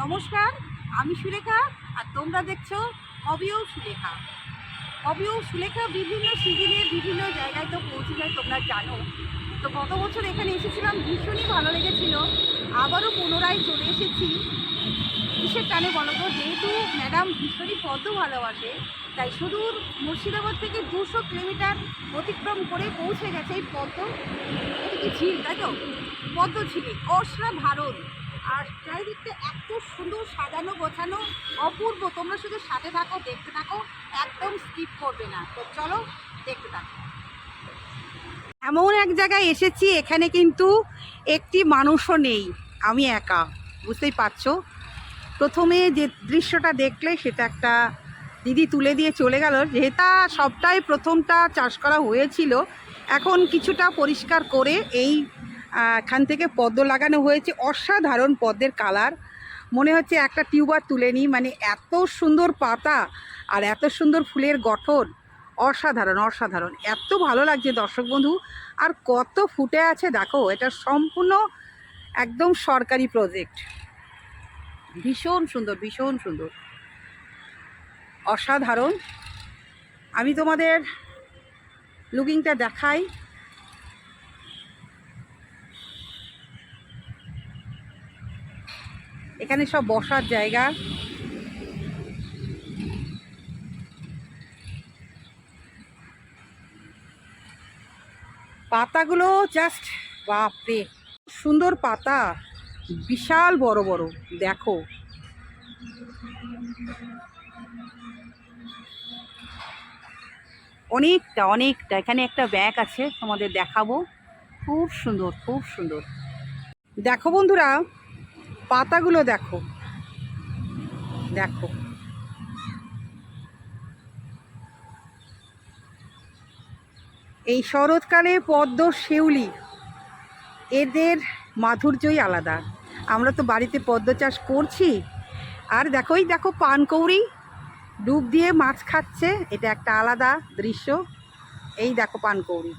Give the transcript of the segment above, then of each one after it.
নমস্কার, আমি সুলেখা আর তোমরা দেখছ হবিও সুলেখা। হবিও সুলেখা বিভিন্ন সিজনে বিভিন্ন জায়গায় তো পৌঁছে যায়, তোমরা জানো। তো গত বছর এখানে এসেছিলাম, ভীষণই ভালো লেগেছিল। আবারও পুনরায় চলে এসেছি। কিসের টানে বলো তো? যেহেতু ম্যাডাম ভীষণই পদ্ম ভালোবাসে, তাই সুদূর মুর্শিদাবাদ থেকে দুশো কিলোমিটার অতিক্রম করে পৌঁছে গেছে এই পদ্ম। ঝিল, তাই তো? পদ্ম ঝিলে অসাধারণ আর চারিদিকটা এত সুন্দর সাজানো, গোছানো, অপূর্ব। তোমরা শুধু সাথে থাকো, দেখতে থাকো, একদম স্কিপ করবে না। তো চলো, দেখতে থাকো। এমন এক জায়গায় এসেছি, এখানে কিন্তু একটি মানুষও নেই। আমি একা, বুঝতেই পারছ? প্রথমে যে দৃশ্যটা দেখলে, সেটা একটা দিদি তুলে দিয়ে চলে গেল। যেটা সবটাই প্রথমটা চাষ করা হয়েছিল, এখন কিছুটা পরিষ্কার করে এই এখান থেকে পদ্ম লাগানো হয়েছে, অসাধারণ পদ্মের কালার। মনে হচ্ছে একটা টিউবার তুলে নিই মানে এত সুন্দর পাতা আর এত সুন্দর ফুলের গঠন। অসাধারণ অসাধারণ। এত ভালো লাগছে দর্শক বন্ধু, আর কত ফুটে আছে দেখো, এটা সম্পূর্ণ একদম সরকারি প্রজেক্ট ভীষণ সুন্দর ভীষণ সুন্দর। অসাধারণ। আমি তোমাদের লুকিংটা দেখাই। এখানে সব বসার জায়গা। পাতাগুলো জাস্ট বাপরে, সুন্দর পাতা, বিশাল বড় বড়, দেখো। অনেকটা অনেকটা, এখানে একটা ব্যাগ আছে, তোমাদের দেখাবো। খুব সুন্দর খুব সুন্দর। দেখো বন্ধুরা পাতাগুলো দেখো। দেখো। এই শরৎকালে পদ্ম, শিউলি, এদের মাধুর্যই আলাদা। আমরা তো বাড়িতে পদ্ম চাষ করছি। আর দেখো, এই দেখো পানকৌড়ি ডুব দিয়ে মাছ খাচ্ছে। এটা একটা আলাদা দৃশ্য। এই দেখো পানকৌড়ি।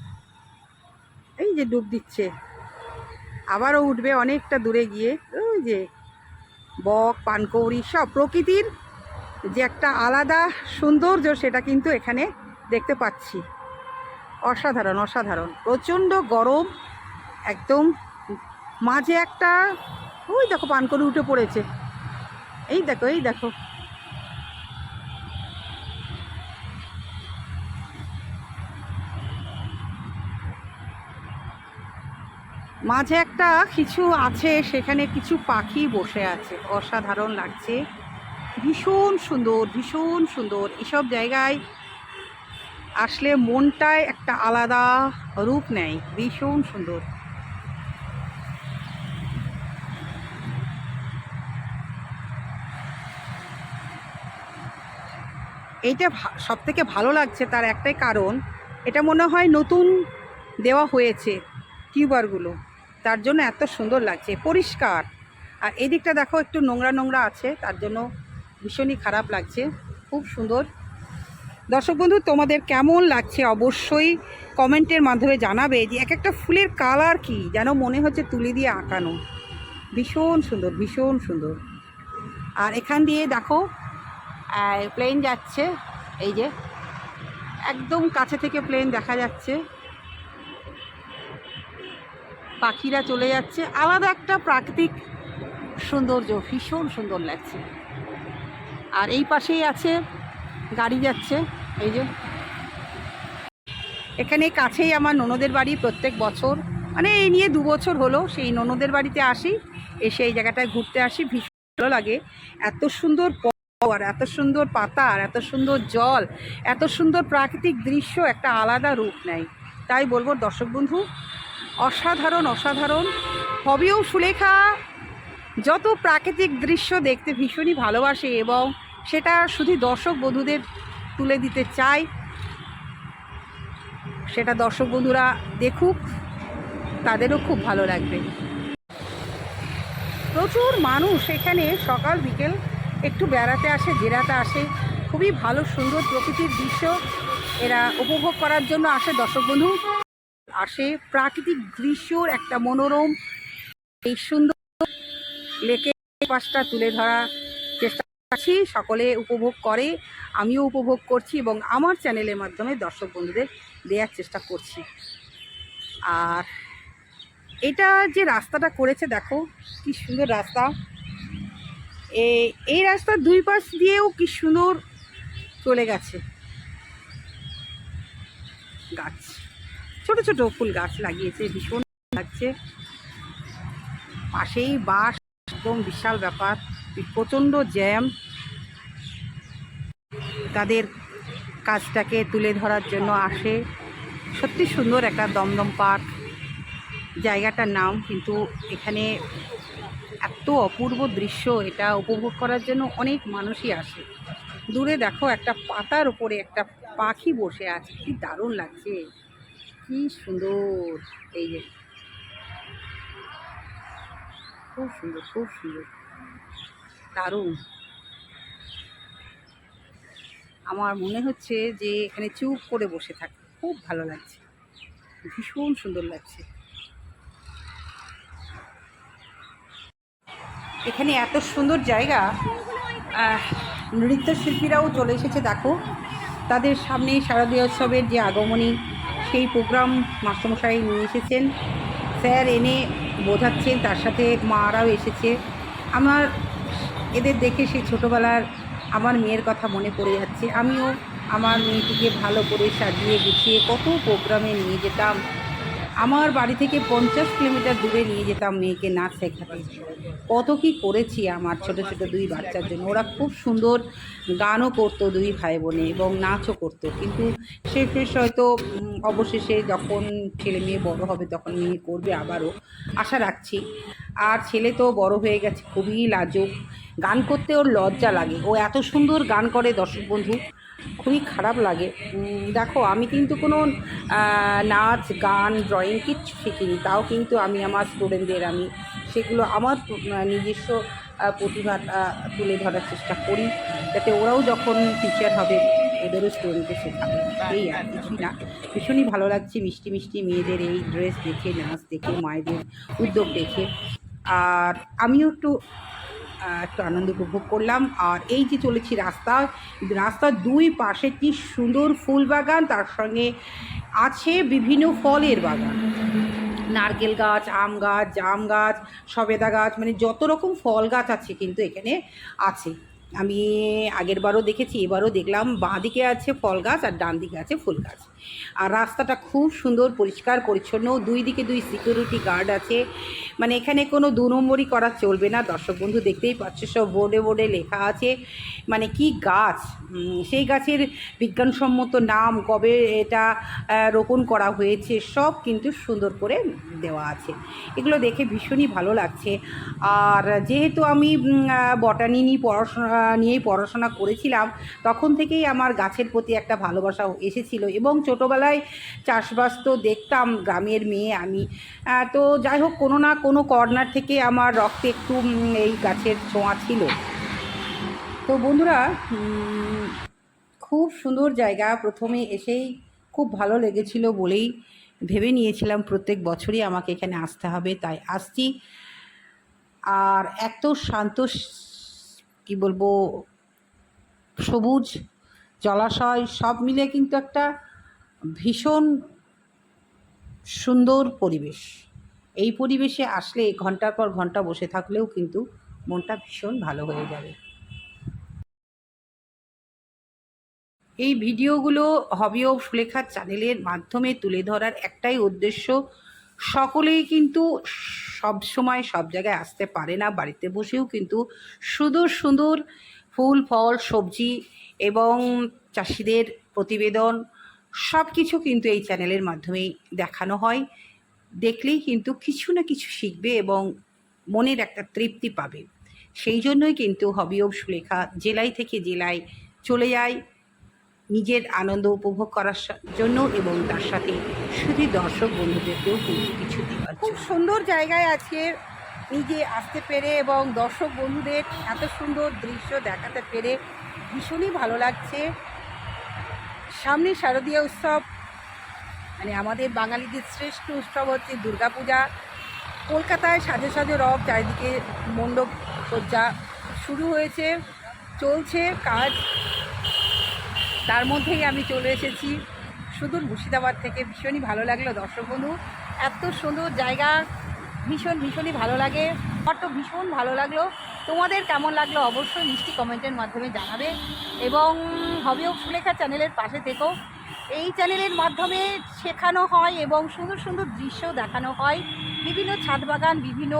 এই যে ডুব দিচ্ছে। আবারও উঠবে অনেকটা দূরে গিয়ে। ওই যে বক, পানকৌড়ি সব প্রকৃতির যে একটা আলাদা সৌন্দর্য সেটা কিন্তু এখানে দেখতে পাচ্ছি। অসাধারণ অসাধারণ। প্রচণ্ড গরম, একদম মাঝে একটা, ওই দেখো পানকৌড়ি উঠে পড়েছে। এই দেখো এই দেখো। মাঝে একটা কিছু আছে, সেখানে কিছু পাখি বসে আছে। অসাধারণ লাগছে। ভীষণ সুন্দর ভীষণ সুন্দর। এসব জায়গায় আসলে মনটায় একটা আলাদা রূপ নেয়। ভীষণ সুন্দর। এইটা সব থেকে ভালো লাগছে তার একটাই কারণ, এটা মনে হয় নতুন দেওয়া হয়েছে টিউবারগুলো তার জন্য এত সুন্দর লাগছে, পরিষ্কার। আর এদিকটা দেখো একটু নোংরা নোংরা আছে, তার জন্য ভীষণই খারাপ লাগছে, খুব সুন্দর। দর্শক বন্ধু, তোমাদের কেমন লাগছে অবশ্যই কমেন্টের মাধ্যমে জানাবে যে এক একটা ফুলের কালার কি যেন মনে হচ্ছে তুলি দিয়ে আঁকানো। ভীষণ সুন্দর ভীষণ সুন্দর। আর এখান দিয়ে দেখো প্লেন যাচ্ছে, এই যে, একদম কাছে থেকে প্লেন দেখা যাচ্ছে। পাখিরা চলে যাচ্ছে। আলাদা একটা প্রাকৃতিক সৌন্দর্য, ভীষণ সুন্দর লাগছে। আর এই পাশেই আছে, গাড়ি যাচ্ছে, এই যে। এখানে কাছেই আমার ননদের বাড়ি প্রত্যেক বছর মানে এই নিয়ে দু বছর হলো, সেই ননদের বাড়িতে আসি, এসে এই জায়গাটায় ঘুরতে আসি, ভীষণ ভালো লাগে। এত সুন্দর পথ আর এত সুন্দর পাতা আর এত সুন্দর জল, এত সুন্দর প্রাকৃতিক দৃশ্য, একটা আলাদা রূপ নেয়। তাই বলব দর্শক বন্ধু অসাধারণ অসাধারণ। হবেও সুলেখা, যত প্রাকৃতিক দৃশ্য দেখতে ভীষণই ভালোবাসে এবং সেটা শুধু দর্শক বন্ধুদের তুলে দিতে চাই সেটা দর্শক বন্ধুরা দেখুক, তাদেরও খুব ভালো লাগবে। প্রচুর মানুষ এখানে সকাল, বিকেল একটু বেড়াতে আসে, জেরাতে আসে। খুবই ভালো, সুন্দর প্রকৃতির দৃশ্য এরা উপভোগ করার জন্য আসে দর্শক বন্ধু। আসে। প্রাকৃতিক দৃশ্যর একটা মনোরম, এই সুন্দর লেকে পাশটা তুলে ধরা চেষ্টা করছি, সকলে উপভোগ করে, আমিও উপভোগ করছি এবং আমার চ্যানেলের মাধ্যমে দর্শক বন্ধুদের দেওয়ার চেষ্টা করছি। আর এটা যে রাস্তাটা করেছে, দেখো কি সুন্দর রাস্তা। এই রাস্তার দুই পাশ দিয়েও কি সুন্দর চলে গেছে। গাছ। ছোট ছোট ফুল গাছ লাগিয়েছে, ভীষণ লাগছে। পাশেই বাস একদম বিশাল ব্যাপার, প্রচণ্ড জ্যাম। তাদের কাজটাকে তুলে ধরার জন্য আসে। সত্যি সুন্দর একটা দমদম পার্ক। জায়গাটার নাম কিন্তু এখানে এত অপূর্ব দৃশ্য, এটা উপভোগ করার জন্য অনেক মানুষই আসে। দূরে দেখো একটা পাতার উপরে একটা পাখি বসে আছে, কি দারুণ লাগছে। কি সুন্দর, এই যে। খুব সুন্দর খুব সুন্দর। দারুণ। আমার মনে হচ্ছে যে এখানে চুপ করে বসে থাকে খুব ভালো লাগছে। ভীষণ সুন্দর লাগছে। এখানে এত সুন্দর জায়গা। নৃত্যশিল্পীরাও চলে এসেছে, দেখো। তাদের সামনে শারদীয় উৎসবের যে আগমনী সেই প্রোগ্রাম মাস্টারমশাই নিয়ে এসেছেন। স্যার এনে বোঝাচ্ছেন, তার সাথে মারাও এসেছে। আমার এদের দেখে সেই ছোটোবেলার আমার মেয়ের কথা মনে পড়ে যাচ্ছে। আমিও আমার মেয়েটিকে ভালো করে সাজিয়ে গুছিয়ে কত প্রোগ্রামে নিয়ে যেতাম। আমার বাড়ি থেকে পঞ্চাশ কিলোমিটার দূরে নিয়ে যেতাম মেয়েকে নাচ শেখাতে। কত কি করেছি আমার ছোট ছোট দুই বাচ্চার জন্য। ওরা খুব সুন্দর গানও করতো দুই ভাই বোনে এবং নাচও করতো। কিন্তু সে শেষ হয়তো অবশেষে যখন ছেলে মেয়ে বড় হবে তখন মেয়ে করবে আবারও। আশা রাখছি। আর ছেলে তো বড় হয়ে গেছে, খুবই লাজুক। গান করতে ওর লজ্জা লাগে। ও এত সুন্দর গান করে দর্শক বন্ধু। খুবই খারাপ লাগে। দেখো, আমি কিন্তু কোনো নাচ, গান ড্রয়িং কিচ্ছু শিখিনি। তাও কিন্তু আমি আমার স্টুডেন্টদের আমি সেগুলো আমার নিজস্ব প্রতিভাটা তুলে ধরার চেষ্টা করি। যাতে ওরাও যখন টিচার হবে, ওদেরও স্টুডেন্টকে শেখাবে। এই আর কিছুই না। ভীষণই ভালো লাগছে মিষ্টি মিষ্টি মেয়েদের এই ড্রেস দেখে, নাচ দেখে, মায়েদের উদ্যোগ দেখে। আর আমিও একটু একটু আনন্দ উপভোগ করলাম। আর এই যে চলেছি রাস্তা, রাস্তার দুই পাশে কি সুন্দর ফুল বাগান, তার সঙ্গে আছে বিভিন্ন ফলের বাগান। নারকেল গাছ, আম গাছ, জাম গাছ, সবেদা গাছ মানে যত রকম ফল গাছ আছে কিন্তু এখানে আছে। আমি আগের বারও দেখেছি, এবারও দেখলাম বাঁ দিকে আছে ফল গাছ আর ডান দিকে আছে ফুল গাছ। আর রাস্তাটা খুব সুন্দর, পরিষ্কার, পরিচ্ছন্ন। দুই দিকে দুই সিকিউরিটি গার্ড আছে। মানে এখানে কোনো দু নম্বরই করা চলবে না। দর্শক বন্ধু দেখতেই পাচ্ছ, সব বোর্ডে বোর্ডে লেখা আছে। মানে কি গাছ? সেই গাছের বিজ্ঞানসম্মত নাম, কবে এটা রোপণ করা হয়েছে, সব কিন্তু সুন্দর করে দেওয়া আছে। এগুলো দেখে ভীষণই ভালো লাগছে। আর যেহেতু আমি বটানি নিয়ে পড়াশোনা, নিয়েই পড়াশোনা করেছিলাম, তখন থেকেই আমার গাছের প্রতি একটা ভালোবাসা এসেছিল এবং ছোটোবেলায় চাষবাস তো দেখতাম গ্রামের মেয়ে আমি। তো যাই হোক, কোনো না কোনো কর্নার থেকে আমার রক্তে একটু এই গাছের ছোঁয়া ছিল। তো বন্ধুরা খুব সুন্দর জায়গা। প্রথমে এসেই খুব ভালো লেগেছিল বলেই ভেবে নিয়েছিলাম প্রত্যেক বছরই আমাকে এখানে আসতে হবে। তাই আসছি। আর এত শান্ত কি বলব, সবুজ জলাশয় সব মিলে কিন্তু একটা ভীষণ সুন্দর পরিবেশ। এই পরিবেশে আসলে ঘণ্টার পর ঘণ্টা বসে থাকলেও কিন্তু মনটা ভীষণ ভালো হয়ে যাবে। এই ভিডিওগুলো হবি অফ সুলেখার চ্যানেলের মাধ্যমে তুলে ধরার একটাই উদ্দেশ্য, সকলেই কিন্তু সব সময় সব জায়গায় আসতে পারে না, বাড়িতে বসেও কিন্তু সুন্দর সুন্দর ফুল, ফল, সবজি এবং চাষিদের প্রতিবেদন সব কিছু কিন্তু এই চ্যানেলের মাধ্যমেই দেখানো হয়। দেখলেই কিন্তু কিছু না কিছু শিখবে এবং মনের একটা তৃপ্তি পাবে। সেই জন্যই কিন্তু হবি অফ সুলেখা জেলায় থেকে জেলায় চলে যায়। নিজের আনন্দ উপভোগ করার জন্য এবং তার সাথে শুধু দর্শক বন্ধুদেরকেও কিন্তু কিছু দেওয়ার খুব সুন্দর জায়গায় আজকে নিজে আসতে পেরে এবং দর্শক বন্ধুদের এত সুন্দর দৃশ্য দেখাতে পেরে ভীষণই ভালো লাগছে। সামনে শারদীয় উৎসব। মানে আমাদের বাঙালিদের শ্রেষ্ঠ উৎসব হচ্ছে দুর্গাপূজা। কলকাতায় সাজে সাজে রব, চারিদিকে মণ্ডপ যা শুরু হয়েছে, চলছে কাজ। তার মধ্যেই আমি চলে এসেছি সুদূর মুর্শিদাবাদ থেকে। ভীষণই ভালো লাগল দর্শক বন্ধু। এত সুন্দর জায়গা, ভীষণ, ভীষণই ভালো লাগে। আমার তো ভীষণ ভালো লাগল। তোমাদের কেমন লাগল অবশ্যই মিষ্টি কমেন্টের মাধ্যমে জানাবে এবং হবিও সুলেখা চ্যানেলের পাশে থেকো। এই চ্যানেলের মাধ্যমে শেখানো হয় এবং সুন্দর সুন্দর দৃশ্য দেখানো হয়। বিভিন্ন ছাদ বাগান, বিভিন্ন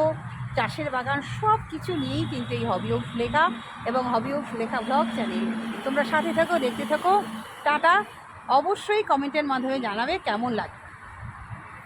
চাষের বাগান, সব কিছু নিয়েই কিন্তু এই হবি ও সুলেখা এবং হবি ও সুলেখা ব্লগ চ্যানেল। তোমরা সাথে থাকো, দেখতে থাকো। টাটা। অবশ্যই কমেন্টের মাধ্যমে জানাবে কেমন লাগে